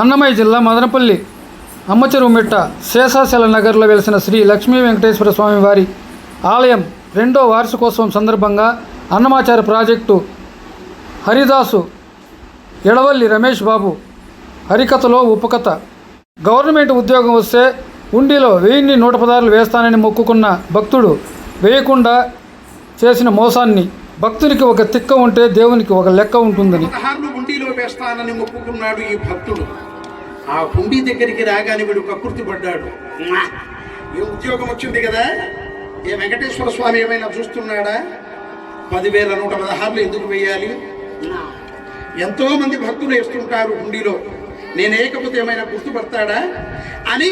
అన్నమయ్య జిల్లా మదనపల్లి అమ్మచెరువుమిట్ట శేషాచల నగర్లో వెలిసిన శ్రీ లక్ష్మీ వెంకటేశ్వర స్వామి వారి ఆలయం రెండో వార్షికోత్సవం సందర్భంగా అన్నమాచార ప్రాజెక్టు హరిదాసు ఎడవల్లి రమేష్ బాబు హరికథలో ఉపకథ. గవర్నమెంట్ ఉద్యోగం వస్తే ఉండిలో వెయ్యిన్ని నూట పదార్లు వేస్తానని మొక్కుకున్న భక్తుడు వేయకుండా చేసిన మోసాన్ని భక్తునికి ఒక తిక్క ఉంటే దేవునికి ఒక లెక్క ఉంటుందని. పదహారులు వేస్తానని మొక్కుకున్నాడు ఈ భక్తుడు. ఆ హుండీ దగ్గరికి రాగానే వీడు కకృతి పడ్డాడు. ఏ ఈ ఉద్యోగం వచ్చింది కదా. ఏ వెంకటేశ్వర స్వామి ఏమైనా చూస్తున్నాడా? పదివేల నూట పదహారులు ఎందుకు వేయాలి? ఎంతో మంది భక్తులు వేస్తుంటారు హుండీలో. నేనేకపోతే ఏమైనా గుర్తుపడతాడా? అని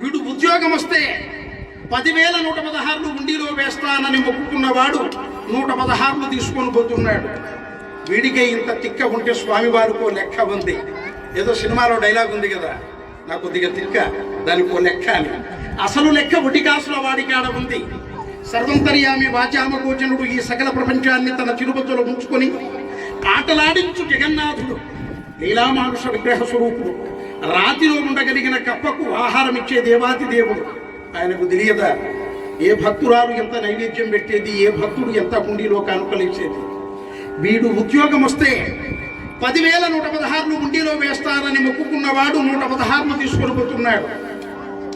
వీడు ఉద్యోగం వస్తే పదివేల నూట పదహారులు హుండీలో వేస్తానని మొక్కుకున్నవాడు నూట పదహారులు తీసుకొని పోతున్నాడు. వీడికే ఇంత తిక్క ఉంటే స్వామివారికో లెక్క ఉంది. ఏదో సినిమాలో డైలాగ్ ఉంది కదా. నాకు కొద్దిగా తిక్క దానికో లెక్క అని. అసలు లెక్క ఉటికాసుల వాడికాడ ఉంది. సర్వంతర్యామి వాచామగోచనుడు ఈ సకల ప్రపంచాన్ని తన తిరుపతిలో ఉంచుకొని ఆటలాడించు జగన్నాథుడు. లీలామానుష విగ్రహ స్వరూపుడు రాతిలో ఉండగలిగిన కప్పకు ఆహారం ఇచ్చే దేవాతి దేవుడు. ఆయనకు తెలియదా? ఏ భక్తురాలు ఎంత నైవేద్యం పెట్టేది? ఏ భక్తుడు ఎంత కుండీలో కానుకలేసేది వీడు ఉద్యోగం వస్తే పదివేల నూట పదహారులు ఉండిలో వేస్తారని మొక్కుకున్నవాడు నూట పదహారును తీసుకొని పోతున్నాడు.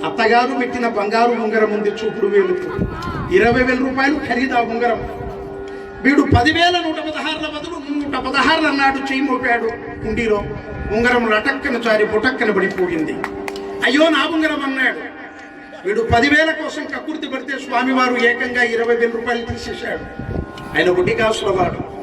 అత్తగారు పెట్టిన బంగారు ఉంగరం ఉంది చూపుడు వేలుకు ఇరవై వేల రూపాయలు ఖరీదా ఉంగరం. వీడు పదివేల నూట పదహారుల బదులు నూట పదహారులు అన్నాడు చేయి మోపాడు. కుండీలో ఉంగరం లటక్కన చారి బుటక్కన పడిపోయింది. అయ్యో నా ఉంగరం అన్నాడు. వీడు పదివేల కోసం కక్కుర్తి పడితే స్వామివారు ఏకంగా ఇరవై వేల రూపాయలు తీసేశాడు. ఆయన ఒడ్డి వాడు